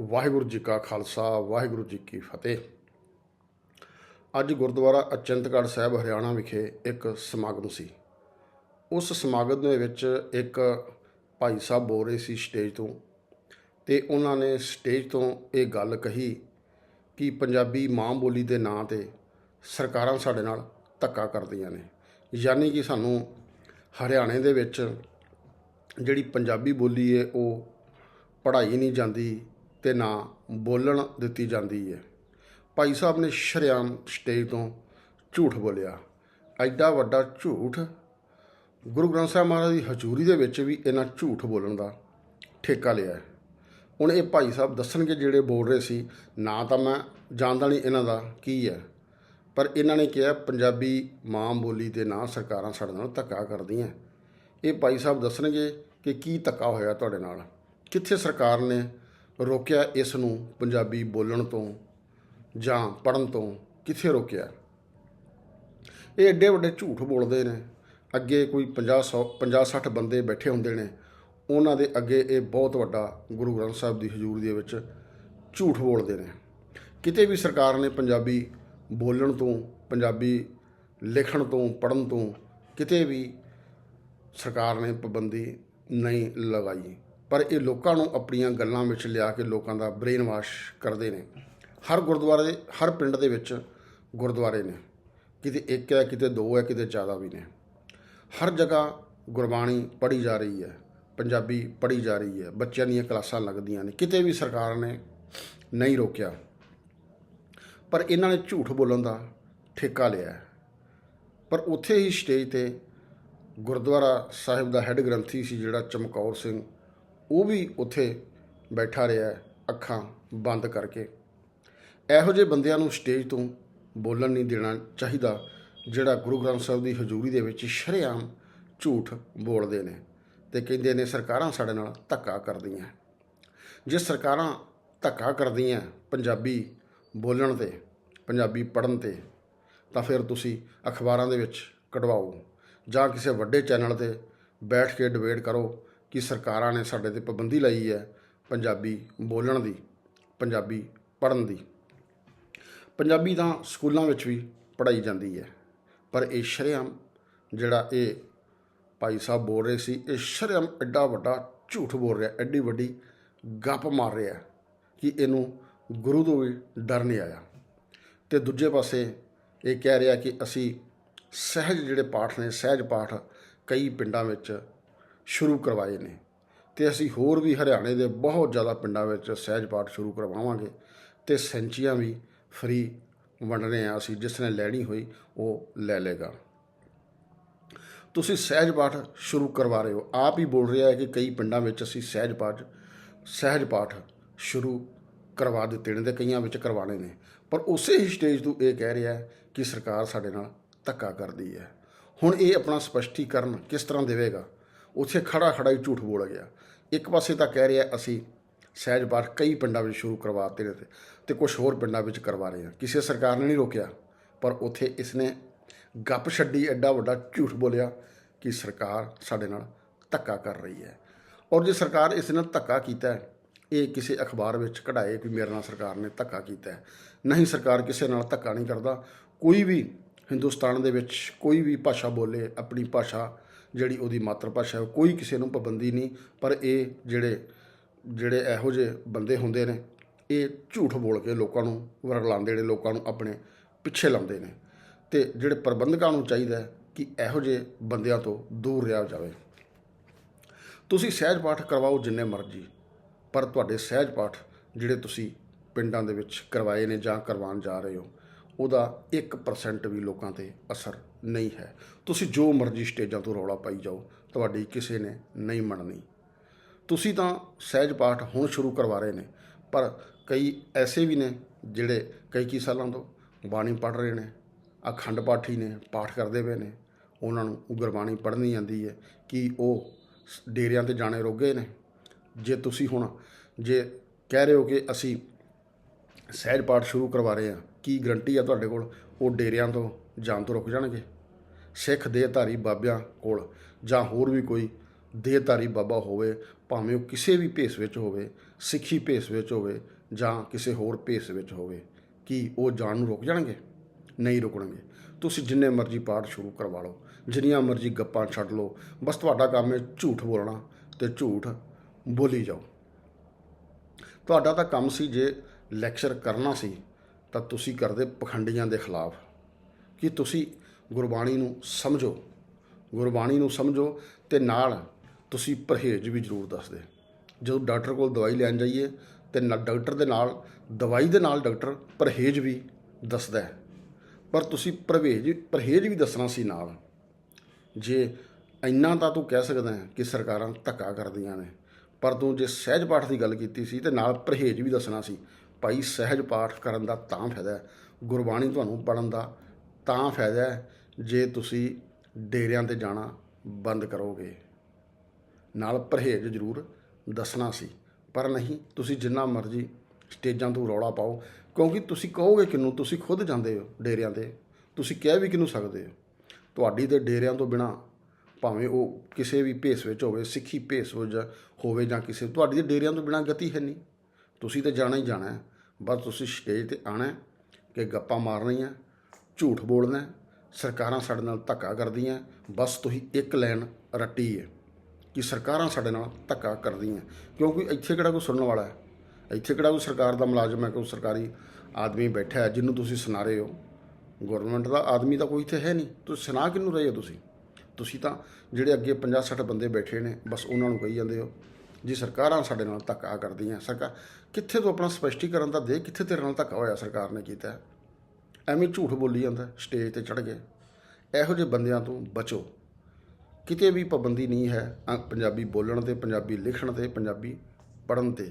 ਵਾਹਿਗੁਰੂ ਜੀ ਕਾ ਖਾਲਸਾ, ਵਾਹਿਗੁਰੂ ਜੀ ਕੀ ਫਤਿਹ। ਅੱਜ ਗੁਰਦੁਆਰਾ ਅਚੰਤਗੜ੍ਹ ਸਾਹਿਬ ਹਰਿਆਣਾ ਵਿਖੇ ਇੱਕ ਸਮਾਗਮ ਸੀ। ਉਸ ਸਮਾਗਮ ਦੇ ਵਿੱਚ ਇੱਕ ਭਾਈ ਸਾਹਿਬ ਬੋਲ ਰਹੇ ਸੀ ਸਟੇਜ ਤੋਂ ਤੇ ਉਹਨਾਂ ਨੇ ਸਟੇਜ ਤੋਂ ਇਹ ਗੱਲ ਕਹੀ ਕਿ ਪੰਜਾਬੀ ਮਾਂ ਬੋਲੀ ਦੇ ਨਾਂ ਤੇ ਸਰਕਾਰਾਂ ਸਾਡੇ ਨਾਲ ਧੱਕਾ ਕਰਦੀਆਂ ਨੇ। ਯਾਨੀ ਕਿ ਸਾਨੂੰ ਹਰਿਆਣੇ ਦੇ ਵਿੱਚ ਜਿਹੜੀ ਪੰਜਾਬੀ ਬੋਲੀ ਹੈ ਉਹ ਪੜ੍ਹਾਈ ਨਹੀਂ ਜਾਂਦੀ ਤੇ ਨਾ ਬੋਲਣ ਦਿੱਤੀ ਜਾਂਦੀ ਹੈ। ਭਾਈ ਸਾਹਿਬ ਨੇ ਸ਼ਰੇਆਮ ਸਟੇਜ ਤੋਂ ਝੂਠ ਬੋਲਿਆ। ਐਡਾ ਵੱਡਾ ਝੂਠ? ਗੁਰੂ ਗ੍ਰੰਥ ਸਾਹਿਬ ਮਹਾਰਾਜ ਦੀ ਹਜ਼ੂਰੀ ਦੇ ਵਿੱਚ ਵੀ ਇਹਨਾਂ ਝੂਠ ਬੋਲਣ ਦਾ ਠੇਕਾ ਲਿਆ ਹੁਣ ਇਹ ਭਾਈ ਸਾਹਿਬ ਦੱਸਣਗੇ ਜਿਹੜੇ ਬੋਲ ਰਹੇ ਸੀ, ਨਾ ਤਾਂ ਮੈਂ ਜਾਣਦਾ ਨਹੀਂ ਇਹਨਾਂ ਦਾ ਕੀ ਹੈ। ਪਰ ਇਹਨਾਂ ਨੇ ਕਿਹਾ, ਪੰਜਾਬੀ ਮਾਂ ਬੋਲੀ ਦੇ ਨਾਂ ਸਰਕਾਰਾਂ ਸਾਡੇ ਨਾਲ ਧੱਕਾ ਕਰਦੀਆਂ। ਇਹ ਭਾਈ ਸਾਹਿਬ ਦੱਸਣਗੇ ਕਿ ਕੀ ਧੱਕਾ ਹੋਇਆ ਤੁਹਾਡੇ ਨਾਲ? ਕਿੱਥੇ ਸਰਕਾਰ ਨੇ ਰੋਕਿਆ ਇਸ ਨੂੰ ਪੰਜਾਬੀ ਬੋਲਣ ਤੋਂ ਜਾਂ ਪੜਨ ਤੋਂ ਕਿੱਥੇ ਰੋਕਿਆ? ਇਹ ਐਡੇ ਵੱਡੇ ਝੂਠ ਬੋਲਦੇ ਨੇ। ਅੱਗੇ ਕੋਈ 50 100 50 60 ਬੰਦੇ ਬੈਠੇ ਹੁੰਦੇ ਨੇ। ਉਹਨਾਂ ਦੇ ਅੱਗੇ ਇਹ ਬਹੁਤ ਵੱਡਾ ਗੁਰੂ ਗ੍ਰੰਥ ਸਾਹਿਬ ਦੀ ਹਜ਼ੂਰ ਦੇ ਵਿੱਚ ਝੂਠ ਬੋਲਦੇ ਨੇ। ਕਿਤੇ ਵੀ ਸਰਕਾਰ ਨੇ ਪੰਜਾਬੀ ਬੋਲਣ ਤੋਂ, ਪੰਜਾਬੀ ਲਿਖਣ ਤੋਂ ਪੜਨ ਤੋਂ ਕਿਤੇ ਵੀ ਸਰਕਾਰ ਨੇ ਪਾਬੰਦੀ ਨਹੀਂ ਲਗਾਈ। ਪਰ ਇਹ ਲੋਕਾਂ ਨੂੰ ਆਪਣੀਆਂ ਗੱਲਾਂ ਵਿੱਚ ਲਿਆ ਕੇ ਲੋਕਾਂ ਦਾ ਬ੍ਰੇਨ ਵਾਸ਼ ਕਰਦੇ ਨੇ। ਹਰ ਗੁਰਦੁਆਰੇ ਦੇ, ਹਰ ਪਿੰਡ ਦੇ ਵਿੱਚ ਗੁਰਦੁਆਰੇ ਨੇ। ਕਿਤੇ ਇੱਕ ਹੈ, ਕਿਤੇ ਦੋ ਹੈ, ਕਿਤੇ ਜ਼ਿਆਦਾ ਵੀ ਨੇ। ਹਰ ਜਗ੍ਹਾ ਗੁਰਬਾਣੀ ਪੜ੍ਹੀ ਜਾ ਰਹੀ ਹੈ, ਪੰਜਾਬੀ ਪੜ੍ਹੀ ਜਾ ਰਹੀ ਹੈ, ਬੱਚਿਆਂ ਦੀਆਂ ਕਲਾਸਾਂ ਲੱਗਦੀਆਂ ਨੇ। ਕਿਤੇ ਵੀ ਸਰਕਾਰ ਨੇ ਨਹੀਂ ਰੋਕਿਆ। ਪਰ ਇਹਨਾਂ ਨੇ ਝੂਠ ਬੋਲਣ ਦਾ ਠੇਕਾ ਲਿਆ ਪਰ ਉੱਥੇ ਹੀ ਸਟੇਜ ਤੇ ਗੁਰਦੁਆਰਾ ਸਾਹਿਬ ਦਾ ਹੈੱਡ ਗ੍ਰੰਥੀ ਸੀ ਜਿਹੜਾ ਚਮਕੌਰ ਸਿੰਘ ਉਹ ਵੀ ਉੱਥੇ ਬੈਠਾ ਰਿਹਾ ਅੱਖਾਂ ਬੰਦ ਕਰਕੇ। ਇਹੋ ਜਿਹੇ ਬੰਦਿਆਂ ਨੂੰ ਸਟੇਜ ਤੋਂ ਬੋਲਣ ਨਹੀਂ ਦੇਣਾ ਚਾਹੀਦਾ, ਜਿਹੜਾ ਗੁਰੂ ਗ੍ਰੰਥ ਸਾਹਿਬ ਦੀ ਹਜ਼ੂਰੀ ਦੇ ਵਿੱਚ ਸ਼ਰੇਆਮ ਝੂਠ ਬੋਲਦੇ ਨੇ ਤੇ ਕਹਿੰਦੇ ਨੇ ਸਰਕਾਰਾਂ ਸਾਡੇ ਨਾਲ ਧੱਕਾ ਕਰਦੀਆਂ। ਜੇ ਸਰਕਾਰਾਂ ਧੱਕਾ ਕਰਦੀਆਂ ਪੰਜਾਬੀ ਬੋਲਣ ਤੇ, ਪੰਜਾਬੀ ਪੜਨ ਤੇ, ਤਾਂ ਫਿਰ ਤੁਸੀਂ ਅਖਬਾਰਾਂ ਦੇ ਵਿੱਚ ਕਢਵਾਓ ਜਾਂ ਕਿਸੇ ਵੱਡੇ ਚੈਨਲ ਤੇ ਬੈਠ ਕੇ ਡਿਬੇਟ ਕਰੋ ਕਿ ਸਰਕਾਰਾਂ ਨੇ ਸਾਡੇ ਤੇ ਪਾਬੰਦੀ ਲਾਈ ਹੈ ਪੰਜਾਬੀ ਬੋਲਣ ਦੀ, ਪੰਜਾਬੀ ਪੜਨ ਦੀ। ਪੰਜਾਬੀ ਤਾਂ ਸਕੂਲਾਂ ਵਿੱਚ ਵੀ ਪੜ੍ਹਾਈ ਜਾਂਦੀ ਹੈ, ਪਰ ਇਹ ਸ਼ਰੇਆਮ ਜਿਹੜਾ ਇਹ ਭਾਈ ਸਾਹਿਬ ਬੋਲ ਰਹੇ ਸੀ, ਇਹ ਸ਼ਰੇਆਮ ਐਡਾ ਵੱਡਾ ਝੂਠ ਬੋਲ ਰਿਹਾ, ਐਡੀ ਵੱਡੀ ਗੱਪ ਮਾਰ ਰਿਹਾ ਕਿ ਇਹਨੂੰ ਗੁਰੂ ਤੋਂ ਵੀ ਡਰ ਨਹੀਂ ਆਇਆ। ਤੇ ਦੂਜੇ ਪਾਸੇ ਇਹ ਕਹਿ ਰਿਹਾ ਕਿ ਅਸੀਂ ਸਹਿਜ ਜਿਹੜੇ ਪਾਠ ਨੇ, ਸਹਿਜ ਪਾਠ ਕਈ ਪਿੰਡਾਂ ਵਿੱਚ ਸ਼ੁਰੂ ਕਰਵਾਏ ਨੇ। ਤੇ ਅਸੀਂ ਹੋਰ ਵੀ ਹਰਿਆਣੇ ਦੇ ਬਹੁਤ ਜ਼ਿਆਦਾ ਪਿੰਡਾਂ ਵਿੱਚ ਸਹਿਜ ਪਾਠ ਸ਼ੁਰੂ ਕਰਵਾਵਾਂਗੇ ਤੇ ਸੈਂਚੀਆਂ ਵੀ ਫ੍ਰੀ ਰਹੇ ਆ। ਅਸੀਂ ਜਿਸ ਨੇ ਲੈਣੀ ਹੋਈ, ਉਹ ਲੈ ਲੇਗਾ ਤੁਸੀਂ ਸਹਿਜ ਪਾਠ ਸ਼ੁਰੂ ਕਰਵਾ ਰਹੇ ਹੋ। ਆਪ ਹੀ ਬੋਲ ਰਿਹਾ ਹੈ ਕਿ ਕਈ ਪਿੰਡਾਂ ਵਿੱਚ ਅਸੀਂ ਸਹਿਜ ਪਾਠ ਸਹਿਜ ਪਾਠ ਸ਼ੁਰੂ ਕਰਵਾ ਦਿੱਤੇ ਨੇ ਤੇ ਕਈਆਂ ਵਿੱਚ ਕਰਵਾਣੇ ਨੇ। ਪਰ ਉਸੇ ਹੀ ਸਟੇਜ ਤੋਂ ਇਹ ਕਹਿ ਰਿਹਾ ਕਿ ਸਰਕਾਰ ਸਾਡੇ ਨਾਲ ਧੱਕਾ ਕਰਦੀ ਹੈ। ਹੁਣ ਇਹ ਆਪਣਾ ਸਪਸ਼ਟੀਕਰਨ ਕਿਸ ਤਰ੍ਹਾਂ ਦੇਵੇਗਾ? ਉੱਥੇ ਖੜਾ ਖੜਾ ਹੀ ਝੂਠ ਬੋਲ ਗਿਆ। ਇੱਕ ਪਾਸੇ ਤਾਂ ਕਹਿ ਰਿਹਾ ਅਸੀਂ ਸਹਿਜ ਪਾਠ ਕਈ ਪਿੰਡਾਂ ਵਿੱਚ ਸ਼ੁਰੂ ਕਰਵਾਤੇ ਨੇ ਤੇ- ਤੇ ਕੁਝ ਹੋਰ ਪਿੰਡਾਂ ਵਿੱਚ ਕਰਵਾ ਰਹੇ ਹਾਂ। ਕਿਸੇ ਸਰਕਾਰ ਨੇ ਨਹੀਂ ਰੋਕਿਆ, ਪਰ ਉੱਥੇ ਇਸਨੇ ਗੱਪ ਛੱਡੀ, ਐਡਾ ਵੱਡਾ ਝੂਠ ਬੋਲਿਆ ਕਿ ਸਰਕਾਰ ਸਾਡੇ ਨਾਲ ਧੱਕਾ ਕਰ ਰਹੀ ਹੈ। ਔਰ ਜੇ ਸਰਕਾਰ ਇਸ ਨਾਲ ਧੱਕਾ ਕੀਤਾ ਹੈ, ਇਹ ਕਿਸੇ ਅਖਬਾਰ ਵਿੱਚ ਕਢਾਏ ਕਿ ਮੇਰੇ ਨਾਲ ਸਰਕਾਰ ਨੇ ਧੱਕਾ ਕੀਤਾ ਹੈ। ਨਹੀਂ, ਸਰਕਾਰ ਕਿਸੇ ਨਾਲ ਧੱਕਾ ਨਹੀਂ ਕਰਦਾ। ਕੋਈ ਵੀ ਹਿੰਦੁਸਤਾਨ ਦੇ ਵਿੱਚ ਕੋਈ ਵੀ ਭਾਸ਼ਾ ਬੋਲੇ, ਆਪਣੀ ਭਾਸ਼ਾ ਜਿਹੜੀ ਉਹਦੀ ਮਾਤਰ ਭਾਸ਼ਾ ਹੈ ਕੋਈ ਕਿਸੇ ਨੂੰ ਪਾਬੰਦੀ ਨਹੀਂ, ਪਰ ਇਹ ਜਿਹੜੇ ਜਿਹੜੇ ਇਹੋ ਜਿਹੇ ਬੰਦੇ ਹੁੰਦੇ ਨੇ, ਇਹ ਝੂਠ ਬੋਲ ਕੇ ਲੋਕਾਂ ਨੂੰ ਵਰਗਲਾਉਂਦੇ ਨੇ, ਲੋਕਾਂ ਨੂੰ ਆਪਣੇ ਪਿੱਛੇ ਲਾਉਂਦੇ ਨੇ। ਤੇ ਜਿਹੜੇ ਪ੍ਰਬੰਧਕਾਂ ਨੂੰ ਚਾਹੀਦਾ ਹੈ ਕਿ ਇਹੋ ਜਿਹੇ ਬੰਦਿਆਂ ਤੋਂ ਦੂਰ ਰਿਹਾ ਜਾਵੇ। ਤੁਸੀਂ ਸਹਿਜ ਪਾਠ ਕਰਵਾਓ ਜਿੰਨੇ ਮਰਜ਼ੀ, ਪਰ ਤੁਹਾਡੇ ਸਹਿਜ ਪਾਠ ਜਿਹੜੇ ਤੁਸੀਂ ਪਿੰਡਾਂ ਦੇ ਵਿੱਚ ਕਰਵਾਏ ਨੇ ਜਾਂ ਕਰਵਾਉਣ ਜਾ ਰਹੇ ਹੋ ਉਹਦਾ 1% ਵੀ ਲੋਕਾਂ ਤੇ ਅਸਰ ਨਹੀਂ ਹੈ। ਤੁਸੀਂ ਜੋ ਮਰਜ਼ੀ ਸਟੇਜਾਂ ਤੋਂ ਰੌਲਾ ਪਾਈ ਜਾਓ, ਤੁਹਾਡੀ ਕਿਸੇ ਨੇ ਨਹੀਂ ਮੰਨਣੀ। ਤੁਸੀਂ ਤਾਂ ਸਹਿਜ ਪਾਠ ਹੁਣ ਸ਼ੁਰੂ ਕਰਵਾ ਰਹੇ ਨੇ, ਪਰ ਕਈ ਐਸੇ ਵੀ ਨੇ ਜਿਹੜੇ ਕਈ ਕਈ ਸਾਲਾਂ ਤੋਂ ਬਾਣੀ ਪੜ੍ਹ ਰਹੇ ਨੇ, ਅਖੰਡ ਪਾਠੀ ਨੇ, ਪਾਠ ਕਰਦੇ ਪਏ ਨੇ। ਉਹਨਾਂ ਨੂੰ ਗੁਰਬਾਣੀ ਪੜ੍ਹਨੀ ਆਉਂਦੀ ਹੈ ਕਿ ਉਹ ਸ- ਡੇਰਿਆਂ ਤੇ ਜਾਣੇ ਰੋਗੇ ਨੇ। ਜੇ ਤੁਸੀਂ ਹੁਣ ਜੇ ਕਹਿ ਰਹੇ ਹੋ ਕਿ ਅਸੀਂ ਸਹਿਜ ਪਾਠ ਸ਼ੁਰੂ ਕਰਵਾ ਰਹੇ ਹਾਂ। ਕੀ ਗਰੰਟੀ ਆ ਤੁਹਾਡੇ ਕੋਲ? ਉਹ ਡੇਰਿਆਂ ਤੋਂ ਜਾਣ ਤੋਂ ਰੁਕ ਜਾਣਗੇ। ਸਿੱਖ ਦੇਹਧਾਰੀ ਬਾਬਿਆਂ ਕੋਲ ਜਾਂ ਹੋਰ ਵੀ ਕੋਈ ਦੇਹਧਾਰੀ ਬਾਬਾ ਹੋਵੇ, ਭਾਵੇਂ ਉਹ ਕਿਸੇ ਵੀ ਭੇਸ ਵਿੱਚ ਹੋਵੇ, ਸਿੱਖੀ ਭੇਸ ਵਿੱਚ ਹੋਵੇ ਜਾਂ ਕਿਸੇ ਹੋਰ ਭੇਸ ਵਿੱਚ ਹੋਵੇ, ਕੀ ਉਹ ਜਾਣ ਨੂੰ ਰੁਕ ਜਾਣਗੇ? ਨਹੀਂ ਰੁਕਣਗੇ। ਤੁਸੀਂ ਜਿੰਨੇ ਮਰਜ਼ੀ ਪਾਠ ਸ਼ੁਰੂ ਕਰਵਾ ਲਓ, ਜਿੰਨੀਆਂ ਮਰਜ਼ੀ ਗੱਪਾਂ ਛੱਡ ਲਓ, ਬਸ ਤੁਹਾਡਾ ਕੰਮ ਹੈ ਝੂਠ ਬੋਲਣਾ ਤੇ ਝੂਠ ਬੋਲੀ ਜਾਓ। ਤੁਹਾਡਾ ਤਾਂ ਕੰਮ ਸੀ ਜੇ ਲੈਕਚਰ ਕਰਨਾ ਸੀ, ਤਾਂ ਤੁਸੀਂ ਕਰਦੇ ਪਖੰਡੀਆਂ ਦੇ ਖਿਲਾਫ। ਕਿ ਤੁਸੀਂ ਗੁਰਬਾਣੀ ਨੂੰ ਸਮਝੋ? ਗੁਰਬਾਣੀ ਨੂੰ ਸਮਝੋ ਤੇ ਨਾਲ ਤੁਸੀਂ ਪਰਹੇਜ਼ ਵੀ ਜ਼ਰੂਰ ਦੱਸਦੇ। ਜਦੋਂ ਡਾਕਟਰ ਕੋਲ ਦਵਾਈ ਲੈਣ ਜਾਈਏ, ਤੇ ਨਾ ਡਾਕਟਰ ਦੇ ਨਾਲ, ਦਵਾਈ ਦੇ ਨਾਲ ਡਾਕਟਰ ਪਰਹੇਜ਼ ਵੀ ਦੱਸਦਾ ਹੈ। ਪਰ ਤੁਸੀਂ ਪਰਹੇਜ਼ ਪਰਹੇਜ਼ ਵੀ ਦੱਸਣਾ ਸੀ ਨਾਲ। ਜੇ ਇੰਨਾ ਤਾਂ ਤੂੰ ਕਹਿ ਸਕਦਾ ਹੈ ਕਿ ਸਰਕਾਰਾਂ ਧੱਕਾ ਕਰਦੀਆਂ ਨੇ, ਪਰ ਤੂੰ ਜੇ ਸਹਿਜ ਪਾਠ ਦੀ ਗੱਲ ਕੀਤੀ ਸੀ ਤੇ ਨਾਲ ਪਰਹੇਜ਼ ਵੀ ਦੱਸਣਾ ਸੀ ਭਾਈ ਸਹਿਜ ਪਾਠ ਕਰਨ ਦਾ ਤਾਂ ਫਾਇਦਾ ਹੈ, ਗੁਰਬਾਣੀ ਤੁਹਾਨੂੰ ਪੜਨ ਦਾ ਤਾਂ ਫਾਇਦਾ ਹੈ, ਜੇ ਤੁਸੀਂ ਡੇਰਿਆਂ ਤੇ ਜਾਣਾ ਬੰਦ ਕਰੋਗੇ। ਨਾਲ ਪਰਹੇਜ਼ ਜ਼ਰੂਰ ਦੱਸਣਾ ਸੀ, ਪਰ ਨਹੀਂ, ਤੁਸੀਂ ਜਿੰਨਾ ਮਰਜ਼ੀ ਸਟੇਜਾਂ ਤੋਂ ਰੌਲਾ ਪਾਓ, ਕਿਉਂਕਿ ਤੁਸੀਂ ਕਹੋਗੇ ਕਿਨੂੰ ਤੁਸੀਂ ਖੁਦ ਜਾਂਦੇ ਹੋ ਡੇਰਿਆਂ ਤੇ, ਤੁਸੀਂ ਕਹਿ ਵੀ ਕਿਨੂੰ ਸਕਦੇ ਹੋ। ਤੁਹਾਡੀ ਤੇ ਡੇਰਿਆਂ ਤੋਂ ਬਿਨਾ ਭਾਵੇਂ ਉਹ ਕਿਸੇ ਵੀ ਭੇਸ ਵਿੱਚ ਹੋਵੇ, ਸਿੱਖੀ ਭੇਸ ਵਿੱਚ ਹੋਵੇ ਜਾਂ ਕਿਸੇ, ਤੁਹਾਡੀ ਤੇ ਡੇਰਿਆਂ ਤੋਂ ਬਿਨਾ ਗਤੀ ਹੈ ਨਹੀਂ। ਤੁਸੀਂ ਤਾਂ ਜਾਣਾ ਹੀ ਜਾਣਾ ਹੈ। ਬਸ ਤੁਸੀਂ ਸਟੇਜ ਤੇ ਆਣਾ ਕਿ ਗੱਪਾਂ ਮਾਰਨੀਆਂ, ਝੂਠ ਬੋਲਣਾ ਸਰਕਾਰਾਂ ਸਾਡੇ ਨਾਲ ਧੱਕਾ ਕਰਦੀਆਂ ਬਸ ਤੁਸੀਂ ਇੱਕ ਲਾਈਨ ਰੱਟੀ ਹੈ ਕਿ ਸਰਕਾਰਾਂ ਸਾਡੇ ਨਾਲ ਧੱਕਾ ਕਰਦੀਆਂ ਕਿਉਂਕਿ ਇੱਥੇ ਕਿਹੜਾ ਕੋਈ ਸੁਣਨ ਵਾਲਾ ਹੈ? ਇੱਥੇ ਕਿਹੜਾ ਕੋਈ ਸਰਕਾਰ ਦਾ ਮੁਲਾਜ਼ਮ ਹੈ, ਕੋਈ ਸਰਕਾਰੀ ਆਦਮੀ ਬੈਠਾ ਹੈ ਜਿਹਨੂੰ ਤੁਸੀਂ ਸੁਣਾ ਰਹੇ ਹੋ? ਗਵਰਨਮੈਂਟ ਦਾ ਆਦਮੀ ਤਾਂ ਕੋਈ ਇੱਥੇ ਹੈ ਨਹੀਂ। ਤੁਸੀਂ ਸੁਣਾ ਕਿਹਨੂੰ ਰਹੇ ਹੋ ਤੁਸੀਂ? ਤੁਸੀਂ ਤਾਂ ਜਿਹੜੇ ਅੱਗੇ 50 60 ਬੰਦੇ ਬੈਠੇ ਨੇ, ਬਸ ਉਹਨਾਂ ਨੂੰ ਕਹੀ ਜਾਂਦੇ ਹੋ। ਜੀ ਸਰਕਾਰਾਂ ਸਾਡੇ ਨਾਲ ਧੱਕਾ ਕਰਦੀਆਂ। ਸਰਕਾਰ ਕਿੱਥੇ ਤੋਂ ਆਪਣਾ ਸਪਸ਼ਟੀਕਰਨ ਤਾਂ ਦੇ, ਕਿੱਥੇ ਤੇਰੇ ਨਾਲ ਧੱਕਾ ਹੋਇਆ ਸਰਕਾਰ ਨੇ ਕੀਤਾ? ਐਵੇਂ ਝੂਠ ਬੋਲੀ ਜਾਂਦਾ, ਸਟੇਜ ਤੇ ਚੜ ਗਏ ਇਹੋ ਜਿਹੇ ਬੰਦਿਆਂ ਤੋਂ ਬਚੋ। ਕਿਤੇ ਵੀ ਪਾਬੰਦੀ ਨਹੀਂ ਹੈ ਪੰਜਾਬੀ ਬੋਲਣ ਤੇ, ਪੰਜਾਬੀ ਲਿਖਣ ਤੇ, ਪੰਜਾਬੀ ਪੜ੍ਹਨ ਤੇ।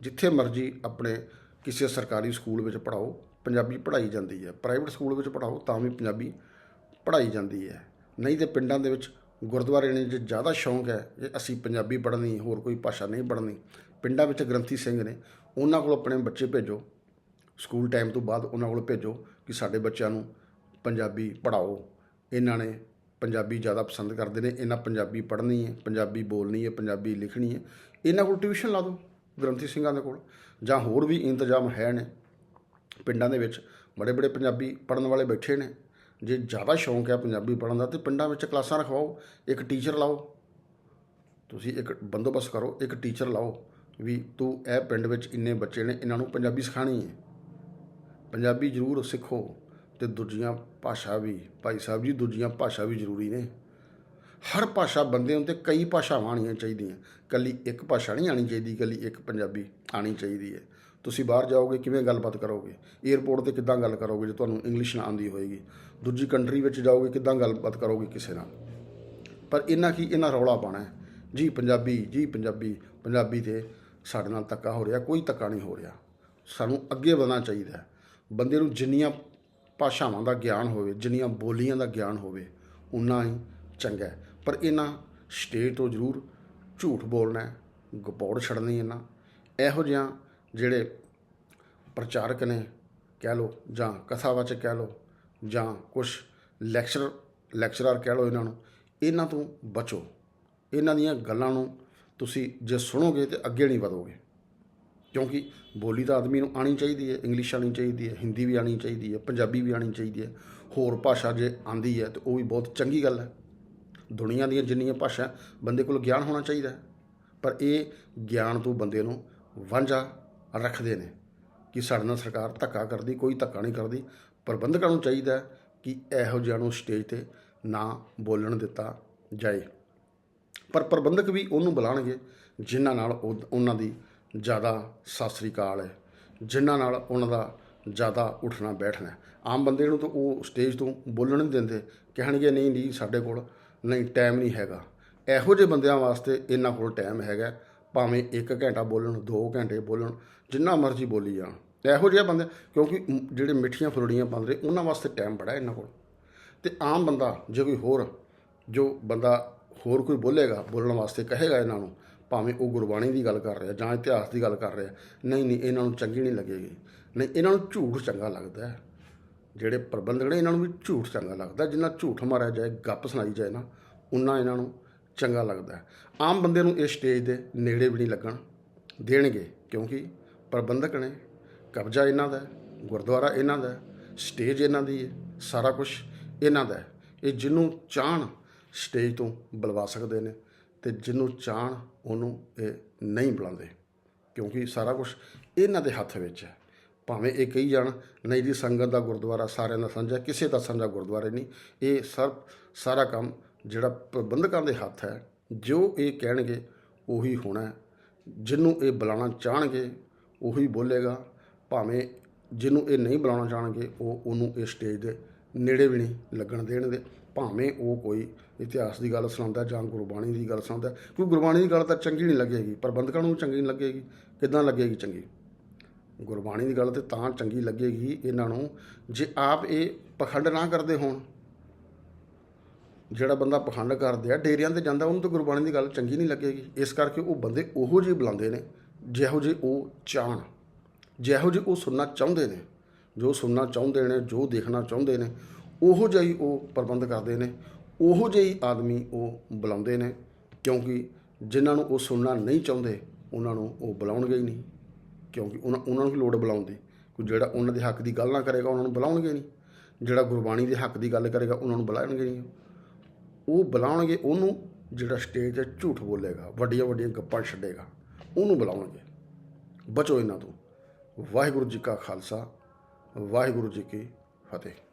ਜਿੱਥੇ ਮਰਜ਼ੀ ਆਪਣੇ ਕਿਸੇ ਸਰਕਾਰੀ ਸਕੂਲ ਵਿੱਚ ਪੜਾਓ ਪੰਜਾਬੀ ਪੜ੍ਹਾਈ ਜਾਂਦੀ ਹੈ। ਪ੍ਰਾਈਵੇਟ ਸਕੂਲ ਵਿੱਚ ਪੜਾਓ ਤਾਂ ਵੀ ਪੰਜਾਬੀ ਪੜ੍ਹਾਈ ਜਾਂਦੀ ਹੈ। ਨਹੀਂ ਤੇ ਪਿੰਡਾਂ ਦੇ ਵਿੱਚ ਗੁਰਦੁਆਰੇ ਨੇ ਜੇ ਜ਼ਿਆਦਾ ਸ਼ੌਂਕ ਹੈ ਜੇ ਅਸੀਂ ਪੰਜਾਬੀ ਪੜ੍ਹਨੀ, ਹੋਰ ਕੋਈ ਭਾਸ਼ਾ ਨਹੀਂ ਪੜ੍ਹਨੀ, ਪਿੰਡਾਂ ਵਿੱਚ ਗ੍ਰੰਥੀ ਸਿੰਘ ਨੇ ਉਹਨਾਂ ਕੋਲ ਆਪਣੇ ਬੱਚੇ ਭੇਜੋ, ਸਕੂਲ ਟਾਈਮ ਤੋਂ ਬਾਅਦ ਉਹਨਾਂ ਕੋਲ ਭੇਜੋ ਕਿ ਸਾਡੇ ਬੱਚਿਆਂ ਨੂੰ ਪੰਜਾਬੀ ਪੜ੍ਹਾਓ। ਇਹਨਾਂ ਨੇ ਪੰਜਾਬੀ ਜ਼ਿਆਦਾ ਪਸੰਦ ਕਰਦੇ ਨੇ, ਇਹਨਾਂ ਪੰਜਾਬੀ ਪੜ੍ਹਨੀ ਹੈ, ਪੰਜਾਬੀ ਬੋਲਣੀ ਹੈ, ਪੰਜਾਬੀ ਲਿਖਣੀ ਹੈ। ਇਹਨਾਂ ਕੋਲ ਟਿਊਸ਼ਨ ਲਾ ਦਿਓ ਗ੍ਰੰਥੀ ਸਿੰਘਾਂ ਦੇ ਕੋਲ। ਜਾਂ ਹੋਰ ਵੀ ਇੰਤਜ਼ਾਮ ਹੈ ਨੇ, ਪਿੰਡਾਂ ਦੇ ਵਿੱਚ ਬੜੇ ਬੜੇ ਪੰਜਾਬੀ ਪੜਨ ਵਾਲੇ ਬੈਠੇ ਨੇ ਜੇ ਜ਼ਿਆਦਾ ਸ਼ੌਂਕ ਹੈ ਪੰਜਾਬੀ ਪੜ੍ਹਨ ਦਾ ਤੇ ਪਿੰਡਾਂ ਵਿੱਚ ਕਲਾਸਾਂ ਰਖਵਾਓ, ਇੱਕ ਟੀਚਰ ਲਾਓ। ਤੁਸੀਂ ਇੱਕ ਬੰਦੋਬਸਤ ਕਰੋ, ਇੱਕ ਟੀਚਰ ਲਾਓ ਵੀ ਤੂੰ ਇਹ ਪਿੰਡ ਵਿੱਚ ਇੰਨੇ ਬੱਚੇ ਨੇ, ਇਹਨਾਂ ਨੂੰ ਪੰਜਾਬੀ ਸਿਖਾਣੀ ਹੈ। ਪੰਜਾਬੀ ਜ਼ਰੂਰ ਸਿੱਖੋ ਤੇ ਦੂਜੀਆਂ ਭਾਸ਼ਾ ਵੀ, ਭਾਈ ਸਾਹਿਬ ਜੀ, ਦੂਜੀਆਂ ਭਾਸ਼ਾ ਵੀ ਜ਼ਰੂਰੀ ਨੇ। ਹਰ ਭਾਸ਼ਾ ਬੰਦੇ ਉੱਤੇ ਕਈ ਭਾਸ਼ਾਵਾਂ ਆਉਣੀਆਂ ਚਾਹੀਦੀਆਂ। ਕੱਲੀ ਇੱਕ ਭਾਸ਼ਾ ਨਹੀਂ ਆਣੀ ਚਾਹੀਦੀ ਕੱਲੀ ਇੱਕ ਪੰਜਾਬੀ ਆਣੀ ਚਾਹੀਦੀ ਹੈ। ਤੁਸੀਂ ਬਾਹਰ ਜਾਓਗੇ, ਕਿਵੇਂ ਗੱਲਬਾਤ ਕਰੋਗੇ? 에ਅਰਪੋਰਟ ਤੇ ਕਿੱਦਾਂ ਗੱਲ ਕਰੋਗੇ ਜੇ ਤੁਹਾਨੂੰ ਇੰਗਲਿਸ਼ ਨਾ ਆਉਂਦੀ ਹੋਏਗੀ? ਦੂਜੀ ਕੰਟਰੀ ਵਿੱਚ ਜਾਓਗੇ, ਕਿੱਦਾਂ ਗੱਲਬਾਤ ਕਰੋਗੇ ਕਿਸੇ ਨਾਲ? ਪਰ ਇਹਨਾਂ ਕੀ ਇਹਨਾਂ ਰੌਲਾ ਪਾਣਾ ਜੀ ਪੰਜਾਬੀ ਜੀ ਪੰਜਾਬੀ ਪੰਜਾਬੀ ਤੇ ਸਾਡੇ ਨਾਲ ਧੱਕਾ ਹੋ ਰਿਹਾ, ਕੋਈ ਧੱਕਾ ਨਹੀਂ ਹੋ ਰਿਹਾ। ਸਾਨੂੰ ਅੱਗੇ ਵਧਣਾ ਚਾਹੀਦਾ ਬੰਦੇ ਨੂੰ ਜਿੰਨੀਆਂ ਭਾਸ਼ਾਵਾਂ ਦਾ ਗਿਆਨ ਹੋਵੇ, ਜਿੰਨੀਆਂ ਬੋਲੀਆਂ ਦਾ ਗਿਆਨ ਹੋਵੇ ਉਨਾ ਹੀ ਚੰਗਾ ਪਰ ਇਹਨਾਂ ਸਟੇਜ ਤੋਂ ਜ਼ਰੂਰ ਝੂਠ ਬੋਲਣਾ ਗਪੌੜ ਛੱਡਣੀ ਇਹਨਾਂ। ਇਹੋ ਜਿਹਾ ਜਿਹੜੇ ਪ੍ਰਚਾਰਕ ਨੇ, ਕਹਿ ਲਓ, ਜਾਂ ਕਥਾਵਾਚਕ ਕਹਿ ਲਓ, ਜਾਂ ਕੁਝ ਲੈਕਚਰ, ਲੈਕਚਰਰ ਕਹਿ ਲਓ ਇਹਨਾਂ ਨੂੰ, ਇਹਨਾਂ ਤੋਂ ਬਚੋ। ਇਹਨਾਂ ਦੀਆਂ ਗੱਲਾਂ ਨੂੰ ਤੁਸੀਂ ਜੇ ਸੁਣੋਗੇ ਤੇ ਅੱਗੇ ਨਹੀਂ ਵਧੋਗੇ। ਕਿਉਂਕਿ ਬੋਲੀ ਤਾਂ ਆਦਮੀ ਨੂੰ ਆਣੀ ਚਾਹੀਦੀ ਹੈ, ਇੰਗਲਿਸ਼ ਆਣੀ ਚਾਹੀਦੀ ਹੈ, ਹਿੰਦੀ ਵੀ ਆਣੀ ਚਾਹੀਦੀ ਹੈ, ਪੰਜਾਬੀ ਵੀ ਆਣੀ ਚਾਹੀਦੀ ਹੈ। ਹੋਰ ਭਾਸ਼ਾ ਜੇ ਆਂਦੀ ਹੈ ਤੇ ਉਹ ਵੀ ਬਹੁਤ ਚੰਗੀ ਗੱਲ ਹੈ। ਦੁਨੀਆ ਦੀਆਂ ਜਿੰਨੀਆਂ ਭਾਸ਼ਾ ਬੰਦੇ ਕੋਲ ਗਿਆਨ ਹੋਣਾ ਚਾਹੀਦਾ ਪਰ ਇਹ ਗਿਆਨ ਤੋਂ ਬੰਦੇ ਨੂੰ ਵਾਂਝਾ ਰੱਖਦੇ ਨੇ ਕਿ ਸਾਡੇ ਨਾਲ ਸਰਕਾਰ ਧੱਕਾ ਕਰਦੀ, ਕੋਈ ਧੱਕਾ ਨਹੀਂ ਕਰਦੀ। ਪ੍ਰਬੰਧਕਾਂ ਨੂੰ ਚਾਹੀਦਾ ਕਿ ਇਹੋ ਜਿਹਾ ਨੂੰ ਸਟੇਜ ਤੇ ਨਾ ਬੋਲਣ ਦਿੱਤਾ ਜਾਏ। ਪਰ ਪ੍ਰਬੰਧਕ ਵੀ ਉਹਨੂੰ ਬੁਲਾਣਗੇ ਜਿਨ੍ਹਾਂ ਨਾਲ ਉਹਨਾਂ ਦੀ ਜ਼ਿਆਦਾ ਸਤਿ ਸ੍ਰੀ ਅਕਾਲ ਹੈ, ਜਿਨ੍ਹਾਂ ਨਾਲ ਉਹਨਾਂ ਦਾ ਜ਼ਿਆਦਾ ਉੱਠਣਾ ਬੈਠਣਾ ਆਮ ਬੰਦੇ ਨੂੰ ਤਾਂ ਉਹ ਸਟੇਜ ਤੋਂ ਬੋਲਣ ਨਹੀਂ ਦਿੰਦੇ, ਕਹਿਣਗੇ, ਨਹੀਂ ਨਹੀਂ, ਸਾਡੇ ਕੋਲ ਨਹੀਂ ਟਾਈਮ ਨਹੀਂ ਹੈਗਾ। ਇਹੋ ਜਿਹੇ ਬੰਦਿਆਂ ਵਾਸਤੇ ਇਹਨਾਂ ਕੋਲ ਟਾਈਮ ਹੈਗਾ। ਭਾਵੇਂ 1 ਘੰਟਾ ਬੋਲਣ 2 ਘੰਟੇ ਬੋਲਣ, ਜਿੰਨਾ ਮਰਜ਼ੀ ਬੋਲੀ ਜਾਣ। ਇਹੋ ਜਿਹੇ ਬੰਦੇ, ਕਿਉਂਕਿ ਜਿਹੜੇ ਮਿੱਠੀਆਂ ਫੁਲੜੀਆਂ ਪਾਉਂਦੇ ਉਹਨਾਂ ਵਾਸਤੇ ਟਾਈਮ ਬੜਾ ਇਹਨਾਂ ਕੋਲ। ਤੇ ਆਮ ਬੰਦਾ, ਜੇ ਕੋਈ ਹੋਰ, ਜੋ ਬੰਦਾ ਹੋਰ ਕੋਈ ਬੋਲੇਗਾ, ਬੋਲਣ ਵਾਸਤੇ ਕਹੇਗਾ ਇਹਨਾਂ ਨੂੰ, ਭਾਵੇਂ ਉਹ ਗੁਰਬਾਣੀ ਦੀ ਗੱਲ ਕਰ ਰਿਹਾ ਜਾਂ ਇਤਿਹਾਸ ਦੀ ਗੱਲ ਕਰ ਰਿਹਾ, ਨਹੀਂ ਨਹੀਂ, ਇਹਨਾਂ ਨੂੰ ਚੰਗੀ ਨਹੀਂ ਲੱਗੇਗੀ। ਨਹੀਂ, ਇਹਨਾਂ ਨੂੰ ਝੂਠ ਚੰਗਾ ਲੱਗਦਾ ਹੈ। ਜਿਹੜੇ ਪ੍ਰਬੰਧਕ ਨੇ, ਇਹਨਾਂ ਨੂੰ ਵੀ ਝੂਠ ਚੰਗਾ ਲੱਗਦਾ। ਜਿੰਨਾ ਝੂਠ ਮਾਰਿਆ ਜਾਏ, ਗੱਪ ਸੁਣਾਈ ਜਾਏ ਨਾ, ਉਨਾ ਇਹਨਾਂ ਨੂੰ ਚੰਗਾ ਲੱਗਦਾ ਆਮ ਬੰਦੇ ਨੂੰ ਇਹ ਸਟੇਜ ਦੇ ਨੇੜੇ ਵੀ ਨਹੀਂ ਲੱਗਣ ਦੇਣਗੇ, ਕਿਉਂਕਿ ਪ੍ਰਬੰਧਕ ਨੇ ਕਬਜ਼ਾ ਇਹਨਾਂ ਦਾ ਗੁਰਦੁਆਰਾ ਇਹਨਾਂ ਦਾ ਸਟੇਜ ਇਹਨਾਂ ਦੀ ਹੈ, ਸਾਰਾ ਕੁਝ ਇਹਨਾਂ ਦਾ ਇਹ ਜਿਹਨੂੰ ਚਾਹਣ ਸਟੇਜ ਤੋਂ ਬੁਲਵਾ ਸਕਦੇ ਨੇ ਤੇ ਜਿਹਨੂੰ ਚਾਹਣ ਉਹਨੂੰ ਇਹ ਨਹੀਂ ਬੁਲਾਉਂਦੇ, ਕਿਉਂਕਿ ਸਾਰਾ ਕੁਝ ਇਹਨਾਂ ਦੇ ਹੱਥ ਵਿੱਚ ਹੈ। ਭਾਵੇਂ ਇਹ ਕਹੀ ਜਾਣ, ਨਹੀਂ ਜੀ, ਸੰਗਤ ਦਾ ਗੁਰਦੁਆਰਾ ਸਾਰਿਆਂ ਦਾ ਸਾਂਝਾ, ਕਿਸੇ ਦਾ ਸਾਂਝਾ ਗੁਰਦੁਆਰੇ ਨਹੀਂ। ਇਹ ਸਰ, ਸਾਰਾ ਕੰਮ ਜਿਹੜਾ ਪ੍ਰਬੰਧਕਾਂ ਦੇ ਹੱਥ ਹੈ, ਜੋ ਇਹ ਕਹਿਣਗੇ, ਉਹੀ ਹੋਣਾ ਜਿਹਨੂੰ ਇਹ ਬੁਲਾਉਣਾ ਚਾਹਣਗੇ, ਉਹੀ ਬੋਲੇਗਾ। ਭਾਵੇਂ ਜਿਹਨੂੰ ਇਹ ਨਹੀਂ ਬੁਲਾਉਣਾ ਚਾਹਣਗੇ, ਉਹ ਉਹਨੂੰ ਇਹ ਸਟੇਜ ਦੇ ਨੇੜੇ ਵੀ ਨਹੀਂ ਲੱਗਣ ਦੇਣਗੇ। ਭਾਵੇਂ ਉਹ ਕੋਈ ਇਤਿਹਾਸ ਦੀ ਗੱਲ ਸੁਣਾਉਂਦਾ ਜਾਂ ਗੁਰਬਾਣੀ ਦੀ ਗੱਲ ਸੁਣਾਉਂਦਾ ਕਿਉਂਕਿ ਗੁਰਬਾਣੀ ਦੀ ਗੱਲ ਤਾਂ ਚੰਗੀ ਨਹੀਂ ਲੱਗੇਗੀ, ਪ੍ਰਬੰਧਕਾਂ ਨੂੰ ਚੰਗੀ ਨਹੀਂ ਲੱਗੇਗੀ। ਕਿੱਦਾਂ ਲੱਗੇਗੀ ਚੰਗੀ? ਗੁਰਬਾਣੀ ਦੀ ਗੱਲ ਤੇ ਤਾਂ ਚੰਗੀ ਲੱਗੇਗੀ ਇਹਨਾਂ ਨੂੰ, ਜੇ ਆਪ ਇਹ ਪਖੰਡ ਨਾ ਕਰਦੇ ਹੋਣ। ਜਿਹੜਾ ਬੰਦਾ ਪਖੰਡ ਕਰਦੇ ਆ, ਡੇਰਿਆਂ ਤੇ ਜਾਂਦਾ, ਉਹਨੂੰ ਤਾਂ ਗੁਰਬਾਣੀ ਦੀ ਗੱਲ ਚੰਗੀ ਨਹੀਂ ਲੱਗੇਗੀ। ਇਸ ਕਰਕੇ ਉਹ ਬੰਦੇ ਉਹੋ ਜਿਹੇ ਬੁਲਾਉਂਦੇ ਨੇ, ਜਿਹੋ ਜਿਹੇ ਉਹ ਚਾਹਣ ਜਿਹੋ ਜਿਹੇ ਉਹ ਸੁਣਨਾ ਚਾਹੁੰਦੇ ਨੇ। ਜੋ ਸੁਣਨਾ ਚਾਹੁੰਦੇ ਨੇ, ਜੋ ਦੇਖਣਾ ਚਾਹੁੰਦੇ ਨੇ, ਉਹੋ ਜਿਹਾ ਉਹ ਪ੍ਰਬੰਧ ਕਰਦੇ ਨੇ, ਉਹੋ ਜਿਹੇ ਆਦਮੀ ਉਹ ਬੁਲਾਉਂਦੇ ਨੇ। ਕਿਉਂਕਿ ਜਿਨ੍ਹਾਂ ਨੂੰ ਉਹ ਸੁਣਨਾ ਨਹੀਂ ਚਾਹੁੰਦੇ, ਉਹਨਾਂ ਨੂੰ ਉਹ ਬੁਲਾਉਣਗੇ ਹੀ ਨਹੀਂ। ਕਿਉਂਕਿ ਉਹਨਾਂ ਉਹਨਾਂ ਨੂੰ ਵੀ ਲੋੜ ਬੁਲਾਉਂਦੇ ਦੀ। ਕੋਈ ਜਿਹੜਾ ਉਹਨਾਂ ਦੇ ਹੱਕ ਦੀ ਗੱਲ ਨਾ ਕਰੇਗਾ, ਉਹਨਾਂ ਨੂੰ ਬੁਲਾਉਣਗੇ ਨਹੀਂ। ਜਿਹੜਾ ਗੁਰਬਾਣੀ ਦੇ ਹੱਕ ਦੀ ਗੱਲ ਕਰੇਗਾ, ਉਹਨਾਂ ਨੂੰ ਬੁਲਾਉਣਗੇ ਨਹੀਂ। ਉਹ ਬੁਲਾਉਣਗੇ, ਉਹਨੂੰ ਜਿਹੜਾ ਸਟੇਜ 'ਤੇ ਝੂਠ ਬੋਲੇਗਾ, ਵੱਡੀਆਂ ਵੱਡੀਆਂ ਗੱਪਾਂ ਛੱਡੇਗਾ, ਉਹਨੂੰ ਬੁਲਾਉਣਗੇ। ਬਚੋ ਇਹਨਾਂ ਤੋਂ। ਵਾਹਿਗੁਰੂ ਜੀ ਕਾ ਖਾਲਸਾ, ਵਾਹਿਗੁਰੂ ਜੀ ਕੀ ਫਤਿਹ।